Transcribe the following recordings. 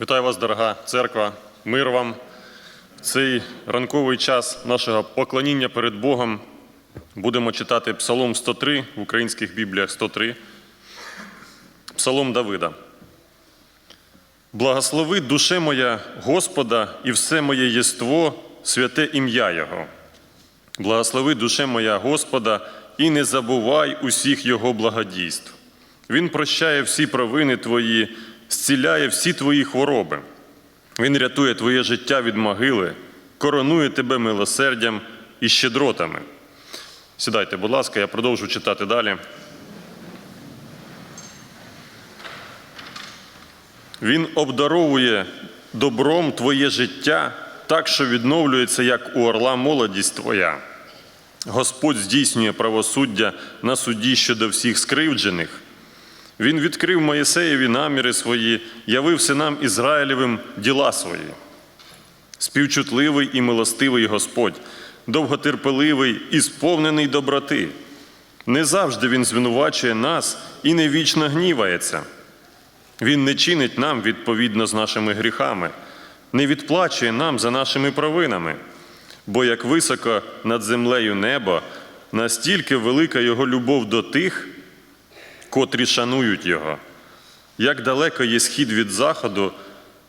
Вітаю вас, дорога церква, мир вам. Цей ранковий час нашого поклоніння перед Богом будемо читати Псалом 103 в українських бібліях 103. Псалом Давида. Благослови душе моя Господа і все моє єство, святе ім'я Його. Благослови душе моя Господа і не забувай усіх Його благодійств. Він прощає всі провини твої, зціляє всі твої хвороби. Він рятує твоє життя від могили, коронує тебе милосердям і щедротами. Сідайте, будь ласка, я продовжу читати далі. Він обдаровує добром твоє життя так, що відновлюється, як у орла молодість твоя. Господь здійснює правосуддя на суді щодо всіх скривджених. Він відкрив Моїсеєві наміри свої, явив синам Ізраїлевим діла свої. Співчутливий і милостивий Господь, довготерпеливий і сповнений доброти. Не завжди Він звинувачує нас і не вічно гнівається. Він не чинить нам відповідно з нашими гріхами, не відплачує нам за нашими провинами. Бо як високо над землею небо, настільки велика Його любов до тих, котрі шанують Його. Як далеко є схід від заходу,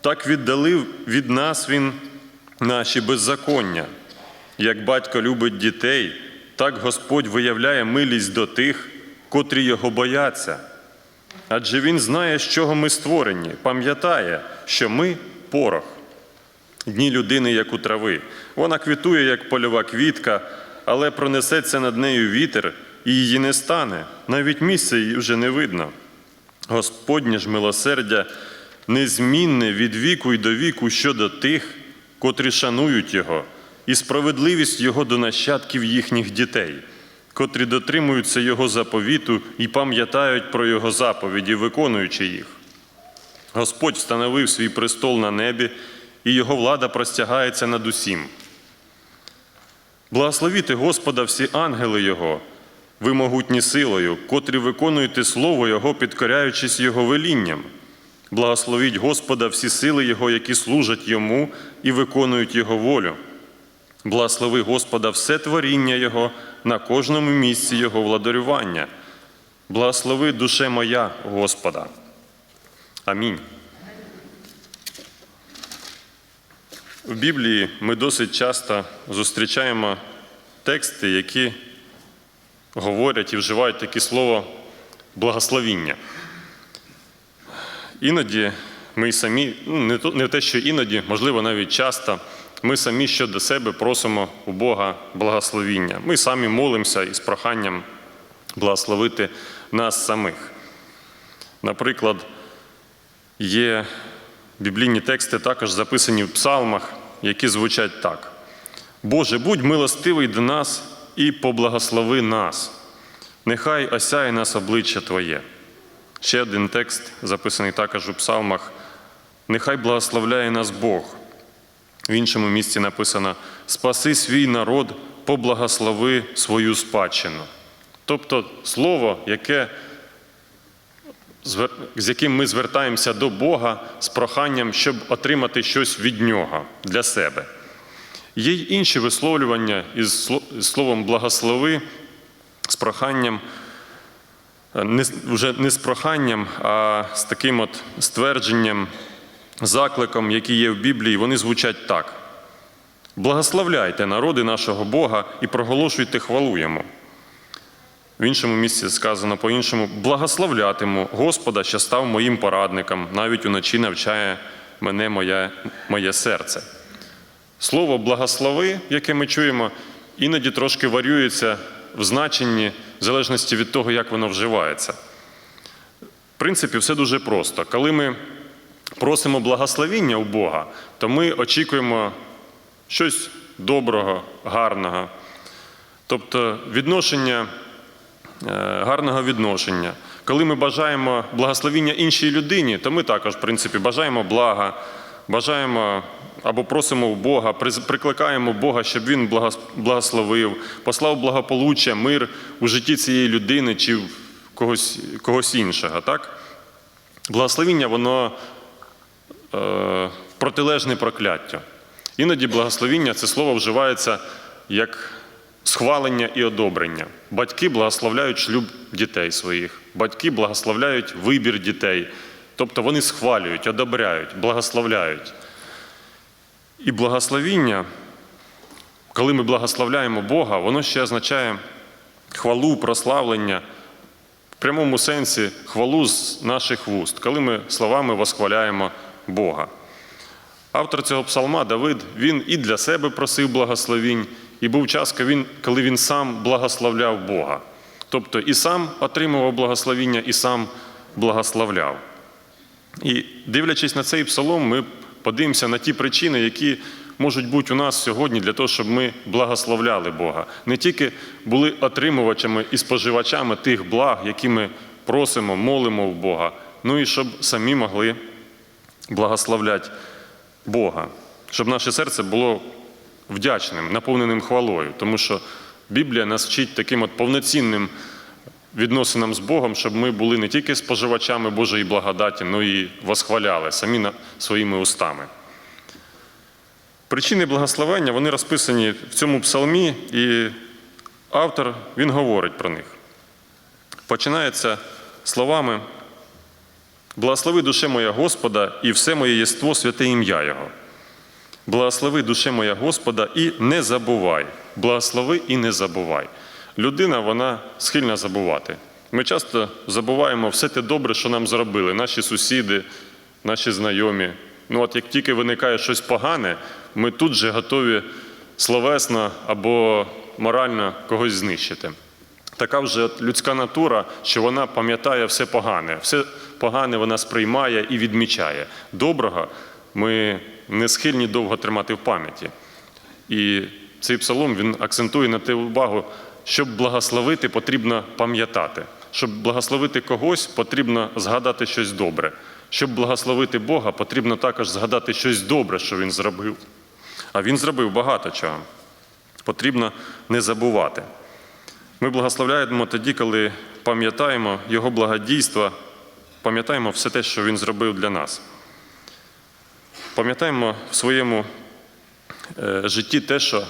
так віддалив від нас Він наші беззаконня. Як батько любить дітей, так Господь виявляє милість до тих, котрі його бояться. Адже Він знає, з чого ми створені, пам'ятає, що ми порох. Дні людини, як у трави. Вона квітує, як польова квітка, але пронесеться над нею вітер, і її не стане, навіть місця її вже не видно. Господнє ж милосердя незмінне від віку й до віку щодо тих, котрі шанують Його, і справедливість Його до нащадків їхніх дітей, котрі дотримуються Його заповіту і пам'ятають про Його заповіді, виконуючи їх. Господь встановив свій престол на небі, і Його влада простягається над усім. Благословіте Господа всі ангели Його, ви могутні силою, котрі виконуєте Слово Його, підкоряючись Його велінням. Благословіть Господа всі сили Його, які служать Йому і виконують Його волю. Благослови Господа все творіння Його на кожному місці Його владарювання. Благослови душе моя Господа. Амінь. В Біблії ми досить часто зустрічаємо тексти, які говорять і вживають таке слово благословіння. Іноді ми самі, ну, не те, що іноді, можливо, навіть часто, ми самі щодо себе просимо у Бога благословіння. Ми самі молимося із проханням благословити нас самих. Наприклад, є біблійні тексти також записані в псалмах, які звучать так: Боже, будь милостивий до нас і поблагослови нас. Нехай осяє нас обличчя Твоє. Ще один текст, записаний також у псалмах. Нехай благословляє нас Бог. В іншому місці написано: Спаси свій народ, поблагослови свою спадщину. Тобто слово, яке з яким ми звертаємося до Бога з проханням, щоб отримати щось від Нього для себе. Є й інші висловлювання із словом благослови, з проханням, е, не, вже не з проханням, а з таким от ствердженням, закликом, який є в Біблії, вони звучать так: Благословляйте народи нашого Бога і проголошуйте хвалу Йому. В іншому місці сказано по-іншому: благословлятиму Господа, що став моїм порадником, навіть уночі навчає мене моє, моє серце. Слово благослови, яке ми чуємо, іноді трошки варюється в значенні, в залежності від того, як воно вживається. В принципі, все дуже просто. Коли ми просимо благословіння у Бога, то ми очікуємо щось доброго, гарного. Тобто відношення е, гарного відношення. Коли ми бажаємо благословіння іншій людині, то ми також, в принципі, бажаємо блага, бажаємо або просимо у Бога, прикликаємо Бога, щоб Він благос- благословив, послав благополуччя, мир у житті цієї людини чи в когось, когось іншого. Так? Благословіння, воно е, протилежне прокляття. Іноді благословіння це слово вживається як схвалення і одобрення. Батьки благословляють шлюб дітей своїх, батьки благословляють вибір дітей. Тобто вони схвалюють, одобряють, благословляють. І благословіння, коли ми благословляємо Бога, воно ще означає хвалу, прославлення, в прямому сенсі хвалу з наших вуст, коли ми словами восхваляємо Бога. Автор цього псалма Давид, він і для себе просив благословінь, і був час, коли він, сам благословляв Бога. Тобто і сам отримував благословіння, і сам благословляв. І дивлячись на цей псалом, ми подивимося на ті причини, які можуть бути у нас сьогодні для того, щоб ми благословляли Бога. Не тільки були отримувачами і споживачами тих благ, які ми просимо, молимо в Бога, ну і щоб самі могли благословляти Бога, щоб наше серце було вдячним, наповненим хвалою, тому що Біблія нас вчить таким от повноцінним відносинам з Богом, щоб ми були не тільки споживачами Божої благодаті, але і восхваляли самі своїми устами. Причини благословення вони розписані в цьому псалмі, і автор він говорить про них. Починається словами Благослови душе моя Господа і все моє єство святе ім'я Його. Благослови душе моя Господа і не забувай. Благослови і не забувай. Людина вона схильна забувати. Ми часто забуваємо все те добре, що нам зробили, наші сусіди, наші знайомі. Ну от як тільки виникає щось погане, ми тут же готові словесно або морально когось знищити. Така вже людська натура, що вона пам'ятає все погане, все погане вона сприймає і відмічає. Доброго ми не схильні довго тримати в пам'яті. І цей псалом він акцентує на те увагу, щоб благословити, потрібно пам'ятати. Щоб благословити когось, потрібно згадати щось добре. Щоб благословити Бога, потрібно також згадати щось добре, що він зробив. А він зробив багато чого. Потрібно не забувати. Ми благословляємо тоді, коли пам'ятаємо Його благодійство, пам'ятаємо все те, що Він зробив для нас. Пам'ятаємо в своєму е, житті те, що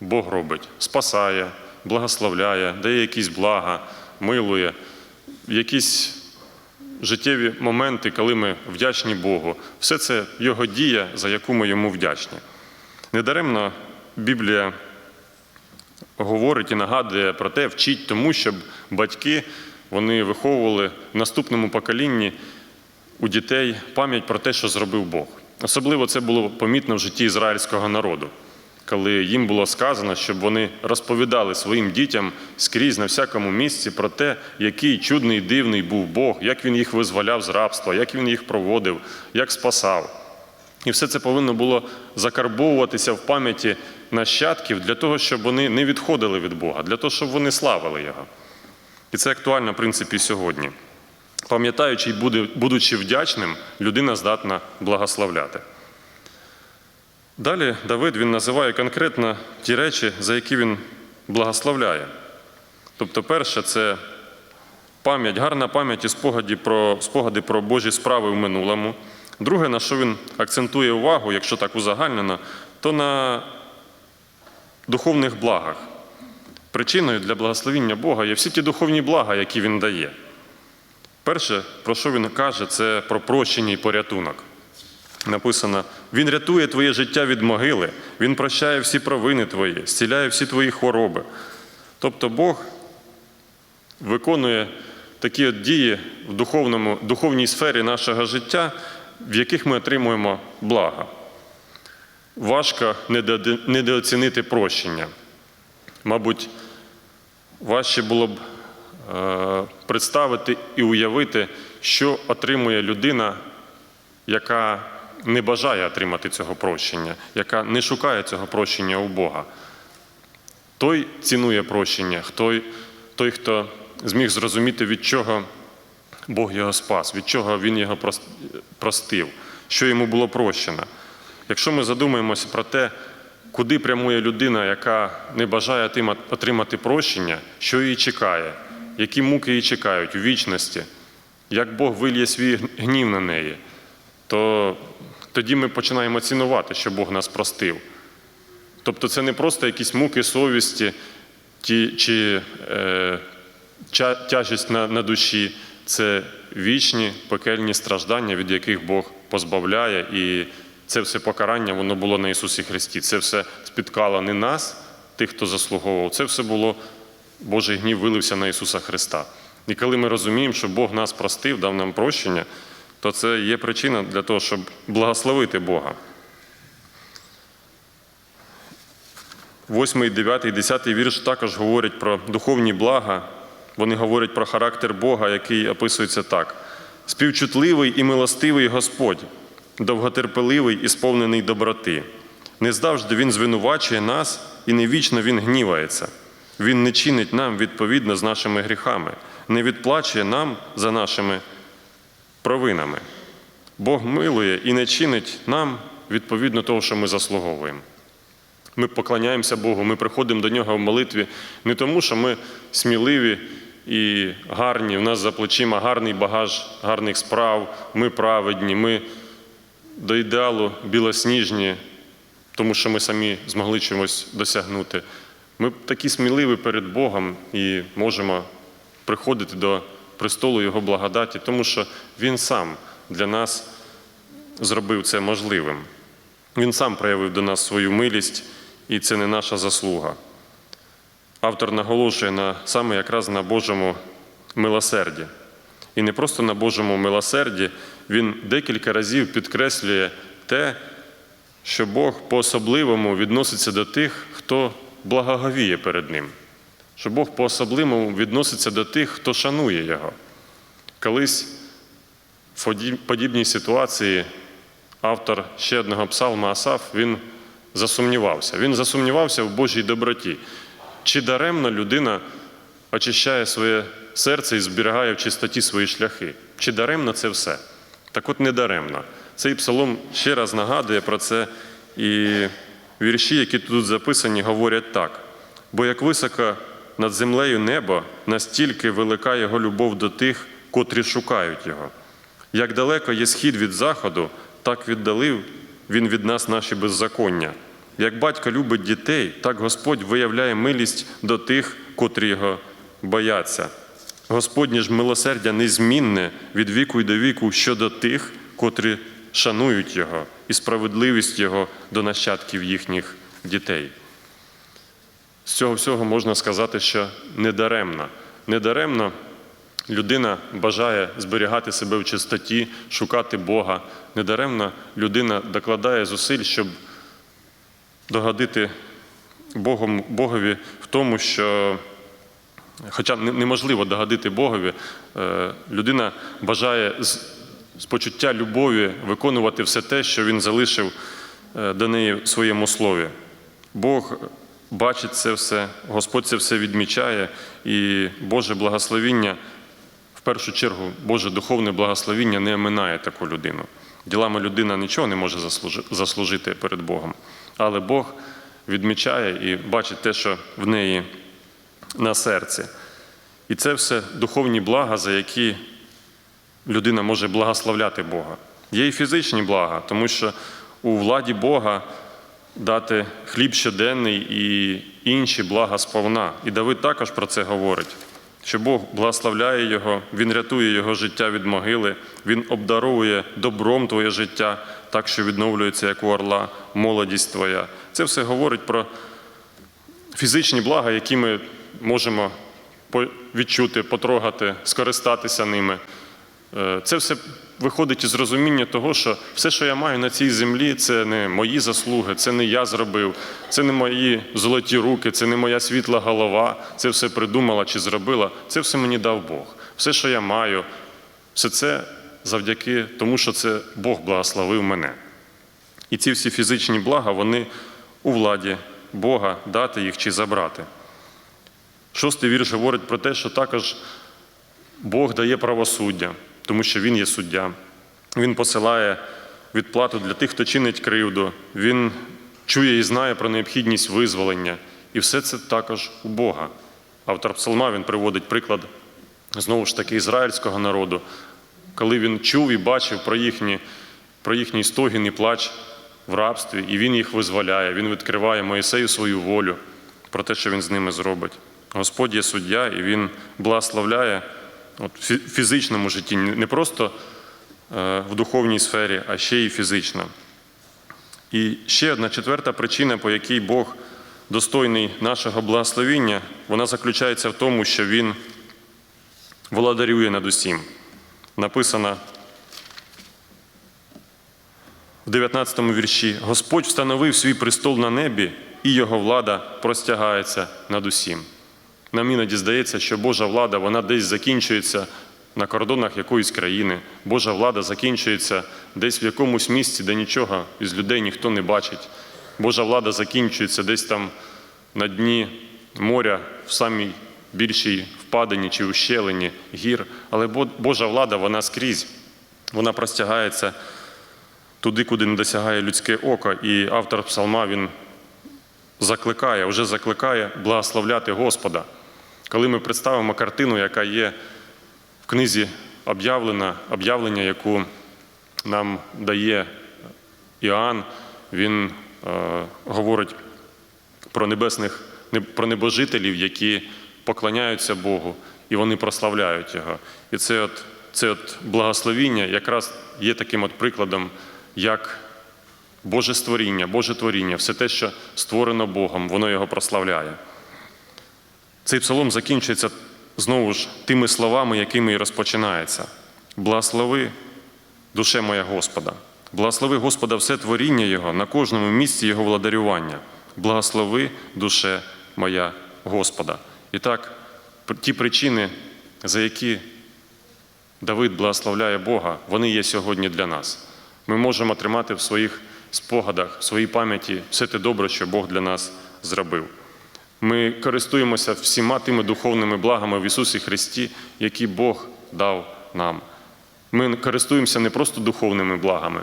Бог робить, спасає, благословляє, дає якісь блага, милує, якісь життєві моменти, коли ми вдячні Богу. Все це Його дія, за яку ми йому вдячні. Недаремно Біблія говорить і нагадує про те, вчить тому, щоб батьки вони виховували в наступному поколінні у дітей пам'ять про те, що зробив Бог. Особливо це було помітно в житті ізраїльського народу, коли їм було сказано, щоб вони розповідали своїм дітям скрізь на всякому місці про те, який чудний дивний був Бог, як він їх визволяв з рабства, як він їх проводив, як спасав. І все це повинно було закарбовуватися в пам'яті нащадків для того, щоб вони не відходили від Бога, для того, щоб вони славили Його. І це актуально, в принципі, сьогодні. Пам'ятаючи і будучи вдячним, людина здатна благословляти. Далі Давид він називає конкретно ті речі, за які він благословляє. Тобто, перше, це пам'ять, гарна пам'ять і спогади про, спогади про Божі справи в минулому. Друге, на що він акцентує увагу, якщо так узагальнено, то на духовних благах. Причиною для благословіння Бога є всі ті духовні блага, які Він дає. Перше, про що він каже, це про прощення і порятунок. Написано: Він рятує твоє життя від могили, Він прощає всі провини твої, зціляє всі твої хвороби. Тобто Бог виконує такі от дії в духовному, духовній сфері нашого життя, в яких ми отримуємо блага. Важко недооцінити прощення. Мабуть, важче було б е, представити і уявити, що отримує людина, яка не бажає отримати цього прощення, яка не шукає цього прощення у Бога. Той цінує прощення, той, той хто зміг зрозуміти, від чого Бог його спас, від чого Він його простив, що йому було прощено. Якщо ми задумаємося про те, куди прямує людина, яка не бажає отримати прощення, що її чекає, які муки її чекають у вічності, як Бог вильє свій гнів на неї, то тоді ми починаємо цінувати, що Бог нас простив. Тобто це не просто якісь муки совісті ті, чи е, тяжість на, на душі, це вічні пекельні страждання, від яких Бог позбавляє. І це все покарання воно було на Ісусі Христі. Це все спіткало не нас, тих, хто заслуговував. Це все було Божий гнів вилився на Ісуса Христа. І коли ми розуміємо, що Бог нас простив, дав нам прощення, то це є причина для того, щоб благословити Бога. 8, 9, 10 вірш також говорять про духовні блага. Вони говорять про характер Бога, який описується так: співчутливий і милостивий Господь, довготерпеливий і сповнений доброти. Не завжди Він звинувачує нас, і не вічно Він гнівається. Він не чинить нам відповідно з нашими гріхами, не відплачує нам за нашими провинами. Бог милує і не чинить нам відповідно того, що ми заслуговуємо. Ми поклоняємося Богу, ми приходимо до нього в молитві не тому, що ми сміливі і гарні, у нас за плечима гарний багаж гарних справ, ми праведні, ми до ідеалу білосніжні, тому що ми самі змогли чогось досягнути. Ми такі сміливі перед Богом і можемо приходити до престолу Його благодаті, тому що Він сам для нас зробив це можливим. Він сам проявив до нас свою милість, і це не наша заслуга. Автор наголошує на, саме якраз на Божому милосерді. І не просто на Божому милосерді, він декілька разів підкреслює те, що Бог по-особливому відноситься до тих, хто благоговіє перед Ним. Що Бог по-особливому відноситься до тих, хто шанує Його. Колись в подібній ситуації автор ще одного псалма Асаф, він засумнівався. Він засумнівався в Божій доброті. Чи даремно людина очищає своє серце і зберігає в чистоті свої шляхи? Чи даремно це все? Так от не даремно. Цей псалом ще раз нагадує про це, і вірші, які тут записані, говорять так: бо як високо над землею небо, настільки велика його любов до тих, котрі шукають його. Як далеко є схід від заходу, так віддалив він від нас наші беззаконня. Як батько любить дітей, так Господь виявляє милість до тих, котрі його бояться. Господнє ж милосердя незмінне від віку й до віку щодо тих, котрі шанують Його, і справедливість Його до нащадків їхніх дітей. Цього всього можна сказати, що недаремно. Недаремно людина бажає зберігати себе в чистоті, шукати Бога. Недаремно людина докладає зусиль, щоб догодити Богом, Богові в тому, що, хоча неможливо догодити Богові, е, людина бажає з почуття любові виконувати все те, що він залишив е, до неї в своєму слові. Бог бачить це все, Господь це все відмічає, і Боже благословіння, в першу чергу, Боже духовне благословіння не оминає таку людину. Ділами людина нічого не може заслужити перед Богом, але Бог відмічає і бачить те, що в неї на серці. І це все духовні блага, за які людина може благословляти Бога. Є і фізичні блага, тому що у владі Бога дати хліб щоденний і інші блага сповна. І Давид також про це говорить, що Бог благословляє його, Він рятує його життя від могили, Він обдаровує добром твоє життя, так що відновлюється, як у орла, молодість твоя. Це все говорить про фізичні блага, які ми можемо відчути, потрогати, скористатися ними. Е, Це все виходить із розуміння того, що все, що я маю на цій землі, це не мої заслуги, це не я зробив, це не мої золоті руки, це не моя світла голова, це все придумала чи зробила. Це все мені дав Бог. Все, що я маю, все це завдяки тому, що це Бог благословив мене. І ці всі фізичні блага, вони у владі Бога дати їх чи забрати. Шостий вірш говорить про те, що також Бог дає правосуддя, тому що Він є суддя. Він посилає відплату для тих, хто чинить кривду. Він чує і знає про необхідність визволення. І все це також у Бога. Автор Псалма він приводить приклад знову ж таки ізраїльського народу, коли він чув і бачив про їхні про їхній стогін і плач в рабстві, і він їх визволяє. Він відкриває Моїсею свою волю про те, що він з ними зробить. Господь є суддя, і він благословляє от, в фізичному житті, не просто е, в духовній сфері, а ще й фізично. І ще одна четверта причина, по якій Бог достойний нашого благословіння, вона заключається в тому, що Він володарює над усім. Написано в 19 вірші: Господь встановив свій престол на небі, і його влада простягається над усім. Нам іноді здається, що Божа влада вона десь закінчується на кордонах якоїсь країни. Божа влада закінчується десь в якомусь місці, де нічого із людей ніхто не бачить. Божа влада закінчується десь там на дні моря, в самій більшій впадині чи ущелині гір. Але Божа влада вона скрізь. Вона простягається туди, куди не досягає людське око. І автор псалма він закликає, вже закликає благословляти Господа. Коли ми представимо картину, яка є в книзі об'явлена, об'явлення, яку нам дає Іоанн, він е, говорить про небесних, про небожителів, які поклоняються Богу, і вони прославляють Його. І це от, це от благословіння якраз є таким от прикладом, як Боже створіння, Боже творіння, все те, що створено Богом, воно його прославляє. Цей псалом закінчується знову ж тими словами, якими і розпочинається. Благослови, душе моя Господа. Благослови Господа все творіння Його на кожному місці Його владарювання. Благослови душе моя Господа. І так, ті причини, за які Давид благословляє Бога, вони є сьогодні для нас. Ми можемо тримати в своїх спогадах, в своїй пам'яті все те добре, що Бог для нас зробив. Ми користуємося всіма тими духовними благами в Ісусі Христі, які Бог дав нам. Ми користуємося не просто духовними благами,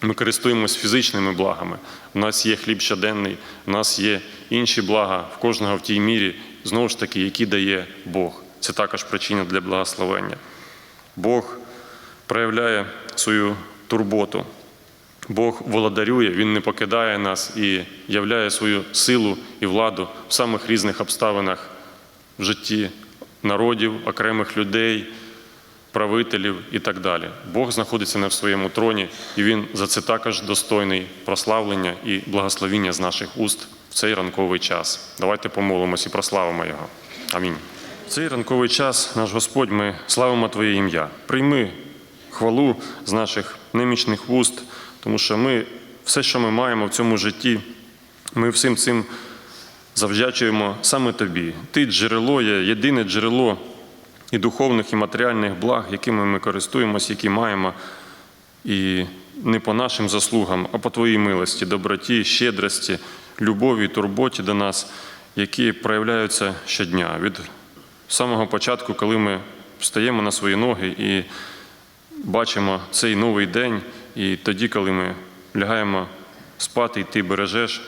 ми користуємося фізичними благами. У нас є хліб щоденний, у нас є інші блага в кожного в тій мірі, знову ж таки, які дає Бог. Це також причина для благословення. Бог проявляє свою турботу. Бог володарює, Він не покидає нас і являє свою силу і владу в самих різних обставинах в житті народів, окремих людей, правителів і так далі. Бог знаходиться на своєму троні, і Він за це також достойний прославлення і благословіння з наших уст в цей ранковий час. Давайте помолимось і прославимо Його. Амінь. В цей ранковий час, наш Господь, ми славимо Твоє ім'я. Прийми хвалу з наших немічних вуст, тому що ми все, що ми маємо в цьому житті, ми всім цим завдячуємо саме Тобі. Ти джерело є, єдине джерело і духовних, і матеріальних благ, якими ми користуємося, які маємо, і не по нашим заслугам, а по Твоїй милості, доброті, щедрості, любові, турботі до нас, які проявляються щодня. Від самого початку, коли ми встаємо на свої ноги і бачимо цей новий день, і тоді, коли ми лягаємо спати, і ти бережеш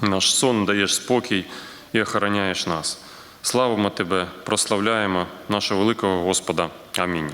наш сон, даєш спокій і охороняєш нас. Славимо Тебе, прославляємо нашого великого Господа. Амінь.